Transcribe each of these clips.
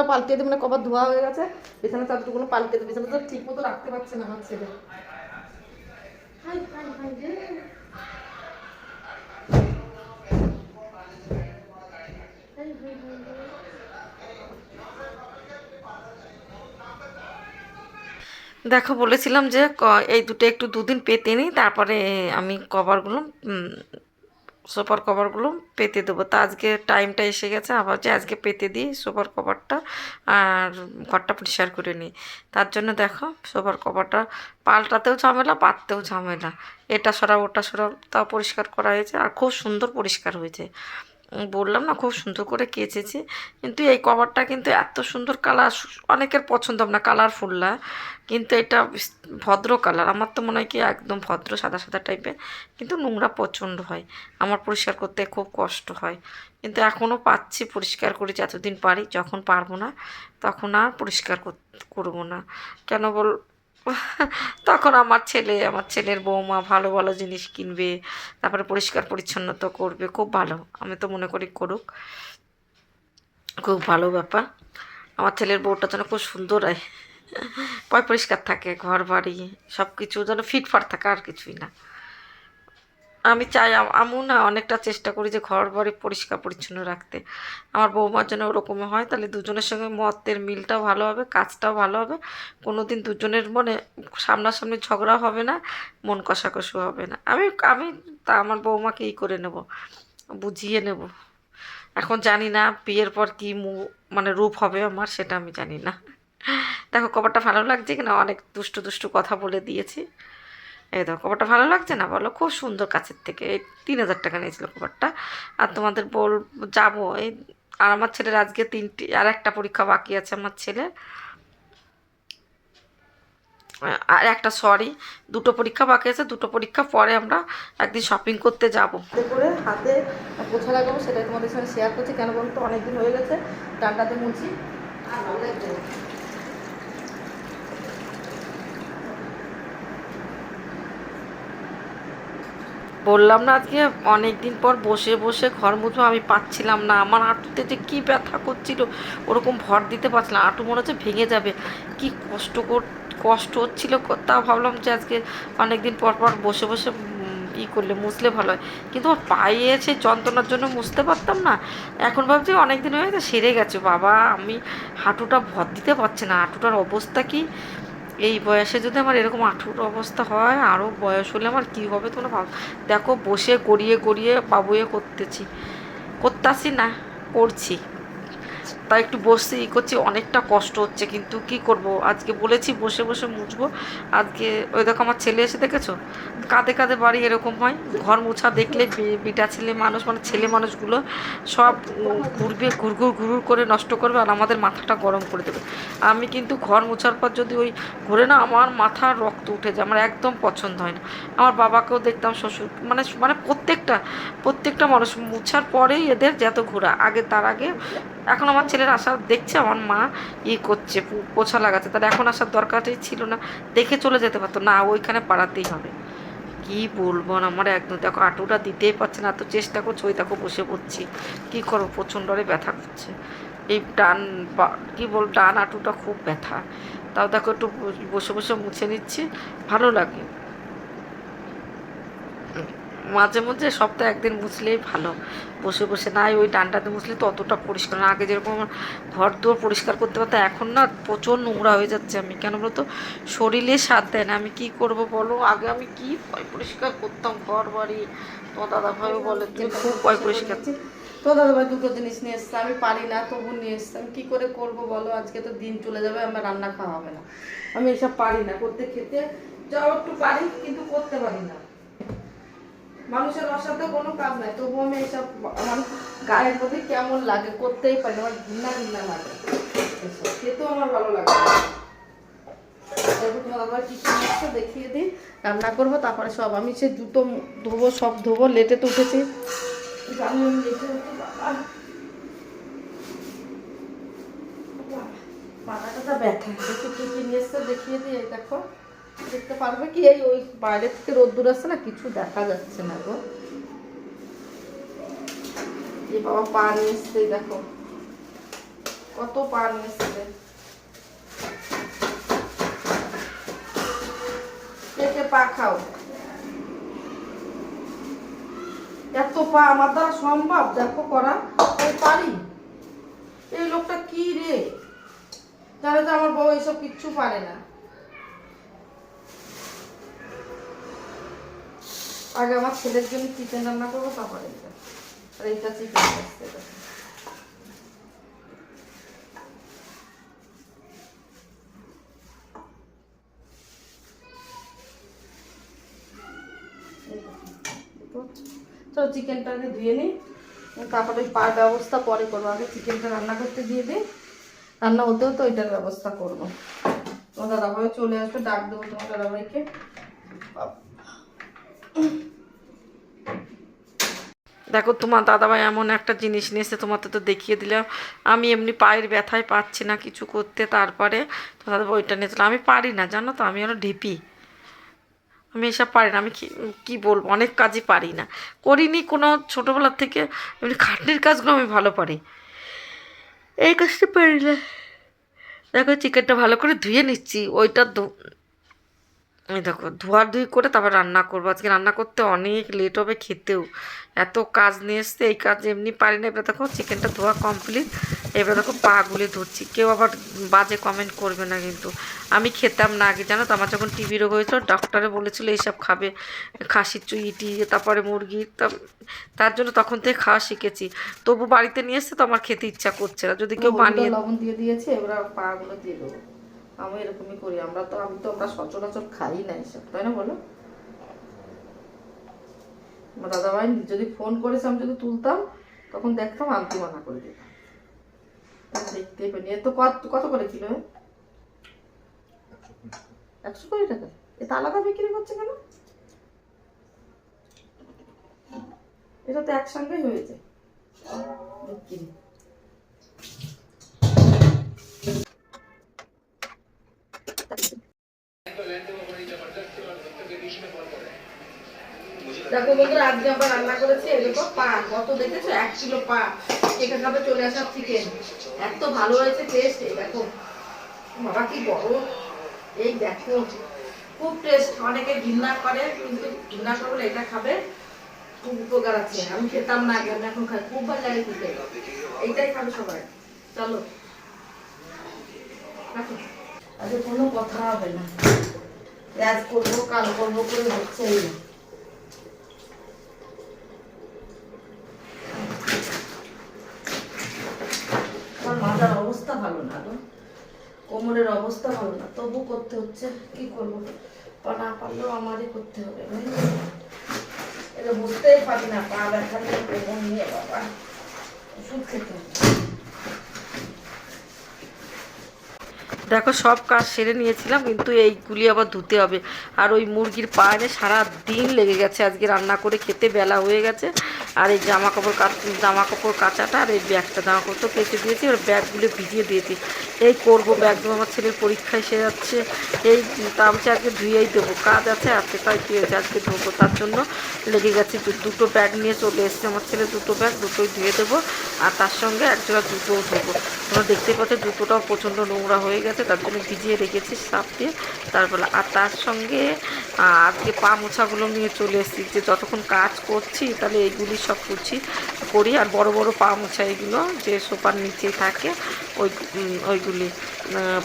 চাদরটা পাল্টে দিয়ে মানে কভার ধোয়া হয়ে গেছে। বিছানা চাদরগুলো পাল্টে দিয়ে বিছানা তো ঠিক মতো রাখতে পারছে না আমার ছেলে। দেখো বলেছিলাম যে ক- এই দুটো একটু দুদিন পেতে নিই তারপরে আমি কভারগুলো সোফার কভারগুলো পেতে দেবো। তা আজকে টাইমটা এসে গেছে, আবার যে আজকে পেতে দিই সুপার কভারটা আর ঘরটা পরিষ্কার করে নিই। তার জন্য দেখো সুপার কভারটা, পাল্টাতেও ঝামেলা, পাততেও ঝামেলা। এটা সরা ওটা সরা তা পরিষ্কার করা হয়েছে আর খুব সুন্দর পরিষ্কার হয়েছে। বললাম না, খুব সুন্দর করে কেচেছি। কিন্তু এই কভারটা কিন্তু এত সুন্দর কালার, অনেকের পছন্দ না কালারফুল না কিন্তু এটা ভদ্র কালার। আমার তো মনে হয় কি একদম ভদ্র, সাদা সাদা টাইপের কিন্তু নোংরা প্রচণ্ড হয়। আমার পরিষ্কার করতে খুব কষ্ট হয়। কিন্তু এখনও পাচ্ছি, পরিষ্কার করেছি। এতদিন পারি, যখন পারব না, তখন আর পরিষ্কার কর- করব না। কেন বল তখন আমার ছেলে, আমার ছেলের বৌমা ভালো ভালো জিনিস কিনবে, তারপরে পরিষ্কার, পরিচ্ছন্নতা করবে, খুব ভালো। আমি তো মনে করি করুক। খুব ভালো ব্যাপার। আমার ছেলের বউটা যেন খুব সুন্দর হয়। পয় পরিষ্কার থাকে ঘর বাড়ি সব কিছু যেন ফিটফাট থাকে, আর কিছুই না। আমি চাই আম- আমিও না অনেকটা চেষ্টা করি যে ঘর বাড়ি পরিষ্কার পরিচ্ছন্ন রাখতে। আমার বৌমার জন্য ওরকম হয়, তাহলে দুজনের সঙ্গে মতের মিলটাও ভালো হবে, কাজটাও ভালো হবে। কোনো দিন দুজনের মনে সামনাসামনি ঝগড়া হবে না, মন কষাকষি হবে না। আমি আমি তা আমার বৌমাকে ই করে নেব, বুঝিয়ে নেব। এখন জানি না বিয়ের পর কী মু মানে রূপ হবে আমার, সেটা আমি জানি না। দেখো কভারটা ভালো লাগছে কিনা? অনেক দুষ্টু দুষ্টু কথা বলে দিয়েছি। এই দেখো কভারটা ভালো লাগছে না? বলো, খুব সুন্দর কাছের থেকে। এই তিন হাজার টাকা নিয়েছিল কভারটা আর তোমাদের বল, যাব, এই, আর আমার ছেলের আজকে তিনটি, আর একটা পরীক্ষা বাকি আছে আমার ছেলের। আর একটা সরি দুটো পরীক্ষা বাকি আছে। দুটো পরীক্ষা পরে আমরা একদিন শপিং করতে যাব। করে হাতে পোছা লাগাবো, সেটাই তোমাদের সঙ্গে শেয়ার করছি। কেন বলতো, অনেকদিন হয়ে গেছে। ডান্ডাতে মুছি। আর ভালো লাগছে না। বললাম না আজকে অনেক দিন পর বসে বসে ঘর মুছবো, আমি পাচ্ছিলাম না। আমার হাঁটুতে যে কী ব্যথা করছিল, ওরকম ভর দিতে পারছিলাম হাঁটু মনে হচ্ছে ভেঙে যাবে। কি কষ্ট কর, কষ্ট হচ্ছিল তাও ভাবলাম যে আজকে অনেক দিন পর পর বসে বসে ই করলে মুছলে ভালো হয়। কিন্তু আমার পায়ে এসে যন্ত্রণার জন্য মুছতে পারতাম না। এখন ভাবছি অনেক দিন হয়ে সেরে গেছে। বাবা, আমি হাঁটুটা ভর দিতে পারছি না। হাঁটুটার অবস্থা কি? এই বয়সে যদি আমার এরকম আঁঠুর অবস্থা হয় আরও বয়স হলে আমার কী হবে তোমরা ভাব। দেখো, বসে গড়িয়ে গড়িয়ে বাবুয়ে করতেছি। করতেছি না, করছি। তাই একটু বসে ই করছি, অনেকটা কষ্ট হচ্ছে, কিন্তু কি করব? আজকে বলেছি বসে বসে মুছবো। আজকে ওই দেখো আমার ছেলে এসে দেখেছ? কাঁধে কাঁধে বাড়ি এরকম হয়, ঘর মোছা দেখলে বিটা ছেলে মানুষ মানে ছেলে মানুষগুলো সব ঘুরবে ঘুরঘুর ঘুরঘুর করে নষ্ট করবে আর আমাদের মাথাটা গরম করে দেবে। আমি কিন্তু ঘর মোছার পর যদি ওই ঘুরে না আমার মাথার রক্ত উঠে যায়, আমার একদম পছন্দ হয় না। আমার বাবাকেও দেখতাম, শ্বশুর মানে মানে প্রত্যেকটা প্রত্যেকটা মানুষ মুছার পরেই এদের যত ঘোরা, আগে তার আগে এখন আমার ছেলের আসার দেখছে, আমার মা ই করছে পোছা লাগাচ্ছে। তার এখন আসার দরকারই ছিল না, দেখে চলে যেতে পারতো। না, ওইখানে পাড়াতেই হবে। কি বলব না, আমার একদম দেখো, আটুটা দিতেই পারছে না। এত চেষ্টা করছে, ওই দেখো বসে পড়ছি। কী করব প্রচণ্ডরে ব্যথা করছে। এই ডান বা- কি বল, ডান আটুটা খুব ব্যথা। তাও দেখো একটু বসে বসে মুছে নিচ্ছি, ভালো লাগে। মাঝে মধ্যে সপ্তাহে একদিন মুছলেই ভালো। বসে বসে নাই ওই ডানটাতে মুছলে তো অতটা পরিষ্কার না। আগে যেরকম আমার ঘর দুয়ার পরিষ্কার করতে পারতাম, এখন না প্রচুর নোংরা হয়ে যাচ্ছে আমি। কেন বলতো? শরীরে সাথ দেয় না। আমি কি করব বলো? আগে আমি কি পরিষ্কার করতাম ঘর বাড়ি? তো দাদা ভাইও বলে তুই খুব পয় পরিষ্কার তো দাদা ভাই দুটো জিনিস নিয়ে এসছে। আমি পারি না, তবু নিয়ে এসছে। আমি কী করে করব বলো? আজকে তো দিন চলে যাবে, আমার রান্না খাওয়া হবে না। আমি এসব পারি না। করতে খেতে যাও, একটু পারি, কিন্তু করতে পারি না। মানুষের অসাধ্য কোনো কাজ নাই তবু আমি এইসব আমার গায়ের মধ্যে কেমন লাগে, করতেই পারি আমার ঘৃণা ঘৃণা লাগে। এসব। খেতেও আমার ভালো লাগে দেখিয়ে দিই, রান্না করব, তারপরে সব আমি সে জুতো ধোবো, সব ধোবো, লেটে তো উঠেছি। মাথাটা ব্যথা দেখিয়ে দিই দেখো। দেখতে পারবে কি এই ওই বাইরে থেকে রোদ্দুর আসছে না, কিছু দেখা যাচ্ছে না গো। এই বাবা পা নিয়ে এসছে, দেখো। কত পা নিয়ে এসেছিলে কে কে পা খাও? এত পা আমার সম্ভব? দেখো করা পারি? এই লোকটা কি রে? তো আমার বউ এইসব কিচ্ছু পারে না। আগে আমার ছেলের জন্য চিকেন রান্না করব, তারপরে আর চিকেন চলো চিকেনটাকে ধুয়ে নিই, তারপরে পার ব্যবস্থা পরে করব। আগে চিকেনটা রান্না করতে দিয়ে দিই রান্না হতেও তো ওইটার ব্যবস্থা করব। তোমার দাদাভাই চলে আসবে, ডাক দেবো তোমার দাদাভাইকে। দেখো, তোমার দাদাভাই এমন একটা জিনিস নিয়েছে তোমাকে তো দেখিয়ে দিলাম। আমি এমনি পায়ের ব্যথায় পাচ্ছি না কিছু করতে, তারপরে তোমার দাদাভাই ওইটা নিয়েছিল আমি পারি না, জানো তো, আমি হলো ঢিপি। আমি এসব পারি না, আমি কি বলব, অনেক কাজই পারি না। করিনি কোনো ছোটোবেলার থেকে, এমনি খাটনির কাজগুলো আমি ভালো পারি। এই কাজটা পারি না দেখো, চিকেনটা ভালো করে ধুয়ে নিচ্ছি, ওইটা এই দেখো ধোয়া ধুই করে তারপর রান্না করব। আজকে রান্না করতে অনেক লেট হবে খেতেও। এত কাজ নিয়ে এসছে এই কাজ এমনি পারি না এবার দেখো চিকেনটা ধোয়া কমপ্লিট এবার দেখো পা গুলে ধরছি। কেউ আবার বাজে কমেন্ট করবে না কিন্তু। আমি খেতাম না আগে জানো তো? আমার যখন টিভি রোগ হয়েছিল ডক্টরে বলেছিল এইসব খাবে খাসির চুইটি তারপরে মুরগি। তার জন্য তখন থেকে খাওয়া শিখেছি। তবু বাড়িতে নিয়ে এসছে তো আমার খেতে ইচ্ছা করছে না। যদি কেউ বানিয়ে লবণ দিয়ে দিয়েছে এবার পা গুলো দিয়ে দেবো। আমি এরকমই করি। আমরা তো আমি তো আমরা সচরাচর খাই না এসব তাই না বলো? আমার দাদাভাই যদি ফোন করেছে, আমি যদি তুলতাম, তখন দেখতাম আনতে মানা করে দিতাম। আমি দেখতেই পাইনি এ তো কত কত করে কিলো? একশো কুড়ি টাকা। এটা আলাদা বিক্রি করছে কেন? এটা তো একসঙ্গেই হয়েছে। বিক্রি। আজকে আমরা রান্না করেছি এরকম পা, কত দেখেছ? এক কিলো পা। কেটে খাবে চলে আসার চিকেন এত ভালো হয়েছে টেস্ট এই দেখো। বাবা, কি বড়। এই দেখো, খুব টেস্ট অনেকে ঘৃণা করে, কিন্তু ঘৃণা করলে এটা খাবে, খুব উপকার আছে। আমি খেতাম না আগে এখন খাই। খুব ভালো লাগে খেতে। এইটাই খাবে সবাই। চলো। আজকে কোনো কথা হবে না। আজ করব, কাল করব, করে হচ্ছে না। আমার মাথার অবস্থা ভালো না গো কোমরের অবস্থা ভালো না তবু করতে হচ্ছে, কি করব? না পারলেও আমারই করতে হবে এটা বুঝতেই পারি না, পা ব্যথা নিয়ে বাবা। ওষুধ খেতে দেখো, সব কাজ সেরে নিয়েছিলাম, কিন্তু এইগুলি আবার ধুতে হবে। আর ওই মুরগির পা এনে সারা দিন লেগে গেছে, আজকে রান্না করে খেতে বেলা হয়ে গেছে। আর এই জামা কাপড় জামা কাপড় কাচাটা আর এই ব্যাগটা জামা কাপড় তো কেচে দিয়েছি আর ব্যাগগুলো ভিজিয়ে দিয়েছি। এই করব ব্যাগগুলো আমার ছেলের পরীক্ষা এসে যাচ্ছে। এই তা আমি আজকে ধুয়েই দেবো। কাজ আছে, আজকে তাই কি হয়েছে আজকে ধোবো, তার জন্য লেগে গেছে দুটো ব্যাগ নিয়ে চলে এসেছে। আমার ছেলে দুটো ব্যাগ, দুটোই ধুয়ে দেবো। আর তার সঙ্গে একজোড়া জুতোও ধোবো। তোমরা দেখতে পাচ্ছ, জুতোটাও প্রচণ্ড নোংরা হয়ে গেছে। তার জন্য ভিজিয়ে রেখেছি সাপ দিয়ে। তারপরে, আর তার সঙ্গে আজকে পা মোছাগুলো নিয়ে চলে এসেছি। যে যতক্ষণ কাজ করছি, তাহলে এইগুলি সব করছি করি আর বড় বড় পা মোছা এগুলো যে সোফার নিচে থাকে, ওই ওইগুলি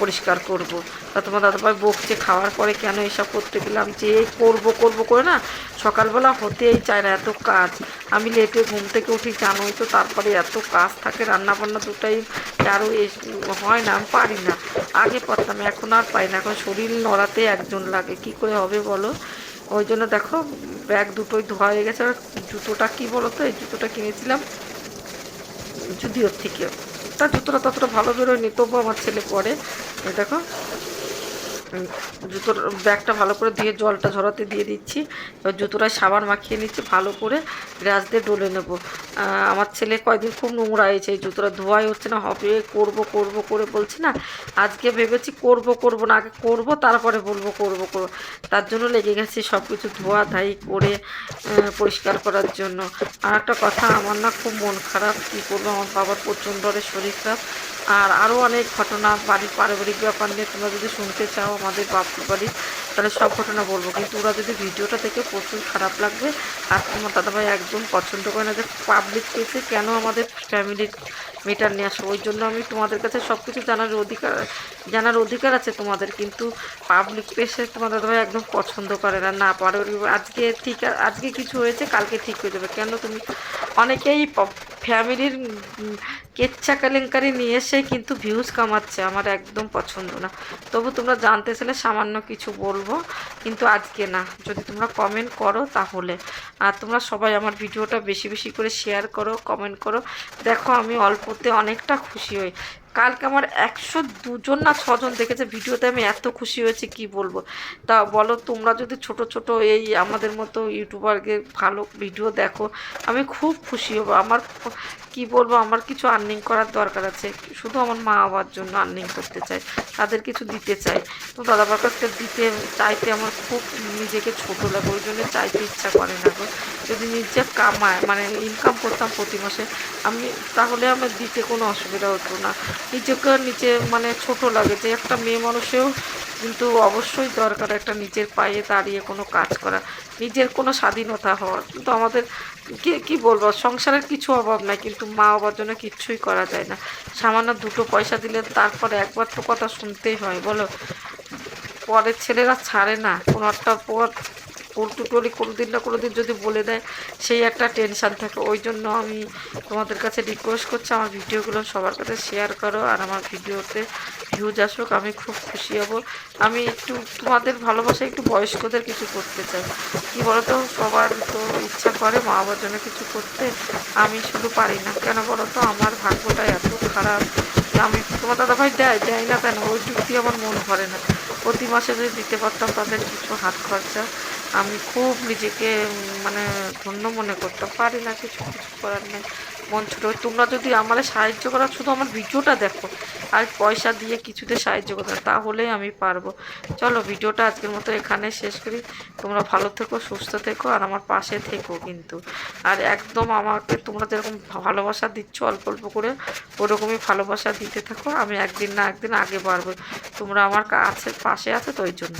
পরিষ্কার করব। তা তোমার দাদাভাই বকছে, খাওয়ার পরে কেন এসব করতে গেলাম যে করব করব করে না, সকালবেলা হতেই চায় না এত কাজ। আমি লেটে ঘুম থেকে উঠি, জানোই তো তারপরে এত কাজ থাকে রান্না বান্না দুটাই আরও হয় না, আমি পারি না। আগে পারতাম, এখন আর পাই না, এখন শরীর নড়াতে একজন লাগে, কি করে হবে বলো? ওই জন্য দেখো, ব্যাগ দুটোই ধোয়া হয়ে গেছে। আর জুতোটা কী বলো তো এই জুতোটা কিনেছিলাম যদিওর থেকে। তার জুতোটা ততটা ভালো বেরোয়নি, তবুও আমার ছেলে পরে। দেখো জুতোর ব্যাগটা ভালো করে দিয়ে জলটা ঝরাতে দিয়ে দিচ্ছি। এবার জুতোটায় সাবান মাখিয়ে নিচ্ছি, ভালো করে গ্রাস দিয়ে ডলে নেব। আমার ছেলে কয়েকদিন খুব নোংরা হয়েছে, এই জুতোটা ধোয়াই হচ্ছে না, হবে করব করব, করে বলছি না, আজকে ভেবেছি করব করব না, আগে করব, তারপরে বলব করব করব। তার জন্য লেগে গেছে সব কিছু ধোয়া ধাই করে পরিষ্কার করার জন্য। আর একটা কথা, আমার না খুব মন খারাপ, কী করব, আমার বাবার প্রচণ্ড শরীর খারাপ। আর আরও অনেক ঘটনা বাড়ির পারিবারিক ব্যাপার নিয়ে তোমরা যদি শুনতে চাও আমাদের বাপুর বাড়ির তাহলে সব ঘটনা বলব। কিন্তু ওরা যদি ভিডিওটা থেকে প্রচুর খারাপ লাগবে, আর তোমার দাদাভাই একদম পছন্দ করে না যে পাবলিক পেজে কেন আমাদের ফ্যামিলির মেটার নিয়ে আসব ওই জন্য আমি তোমাদের কাছে সব কিছু জানার অধিকার জানার অধিকার আছে তোমাদের, কিন্তু পাবলিক পেজে তোমার দাদাভাই একদম পছন্দ করে না না পারে। আজকে ঠিক, আজকে কিছু হয়েছে, কালকে ঠিক হয়ে যাবে। কেন তুমি অনেকেই ফ্যামিলির কেচ্ছা কেলেঙ্কারি নিয়ে এসে কিন্তু ভিউজ কামাচ্ছে, আমার একদম পছন্দ না। তবু তোমরা জানতে চাইলে সামান্য কিছু বলব, কিন্তু আজকে না। যদি তোমরা কমেন্ট করো তাহলে। আর তোমরা সবাই আমার ভিডিওটা বেশি বেশি করে শেয়ার করো কমেন্ট করো। দেখো আমি অল্পতে অনেকটা খুশি হই। কালকে আমার একশো দুজন না ছজন দেখেছে। ভিডিওতে আমি এত খুশি হয়েছি, কি বলব? তা বলো, তোমরা যদি ছোট ছোট এই আমাদের মতো ইউটিউবারকে ভালো ভিডিও দেখো, আমি খুব খুশি হব। আমার কি বলব, আমার কিছু আর্নিং করার দরকার আছে। শুধু আমার মা বাবার জন্য আর্নিং করতে চাই তাদের কিছু দিতে চাই তো দাদাবার কাছ দিতে চাইতে আমার খুব নিজেকে ছোট লাগে, ওই জন্য চাইতে ইচ্ছা করে না গো। যদি নিজে কামায় মানে ইনকাম করতাম প্রতি মাসে, আমি তাহলে আমার দিতে কোনো অসুবিধা হতো না। নিজেকে নিচে মানে ছোট লাগে। যে একটা মেয়ে মানুষেও কিন্তু অবশ্যই দরকার একটা নিজের পায়ে দাঁড়িয়ে কোনো কাজ করা, নিজের কোনো স্বাধীনতা হওয়ার কিন্তু আমাদের কে, কী বলব? সংসারের কিছু অভাব নাই, কিন্তু মা বাবার জন্য কিচ্ছুই করা যায় না। সামান্য দুটো পয়সা দিলে তারপরে একবার তো কথা শুনতেই হয়, বলো? পরের ছেলেরা ছাড়ে না, কোনো একটা পর উল্টো টলি কোনো দিন না কোনো দিন যদি বলে দেয়, সেই একটা টেনশান থাকে। ওই জন্য আমি তোমাদের কাছে রিকোয়েস্ট করছি, আমার ভিডিওগুলো সবার কাছে শেয়ার করো আর আমার ভিডিওতে ভিউজ আসুক, আমি খুব খুশি হব। আমি একটু তোমাদের ভালোবাসা একটু বয়স্কদের কিছু করতে চাই। কি বলো তো সবার তো ইচ্ছা করে মা বাবার জন্য কিছু করতে, আমি শুধু পারি না। কেন বলো তো আমার ভাগ্যটা এত খারাপ আমি তোমার দাদা ভাই দেয় দেয় না কেন? ওই দিয়ে আমার মন ভরে না। প্রতি মাসে যদি দিতে পারতাম তাদের কিছু হাত খরচা আমি খুব নিজেকে মানে ধন্য মনে করতে পারি না, কিছু কিছু করার নেই। মন ছোটো, তোমরা যদি আমার সাহায্য করা, শুধু আমার ভিডিওটা দেখো, আর পয়সা দিয়ে কিছুতে সাহায্য করতে তাহলেই আমি পারব। চলো, ভিডিওটা আজকের মতো এখানে শেষ করি। তোমরা ভালো থেকো, সুস্থ থেকো, আর আমার পাশে থেকো কিন্তু। আর একদম আমাকে তোমরা যেরকম ভালোবাসা দিচ্ছ, অল্প অল্প করে, ওরকমই ভালোবাসা দিতে থাকো। আমি একদিন না একদিন আগে বাড়বো তোমরা আমার কাছে পাশে আছে তো ওই জন্য।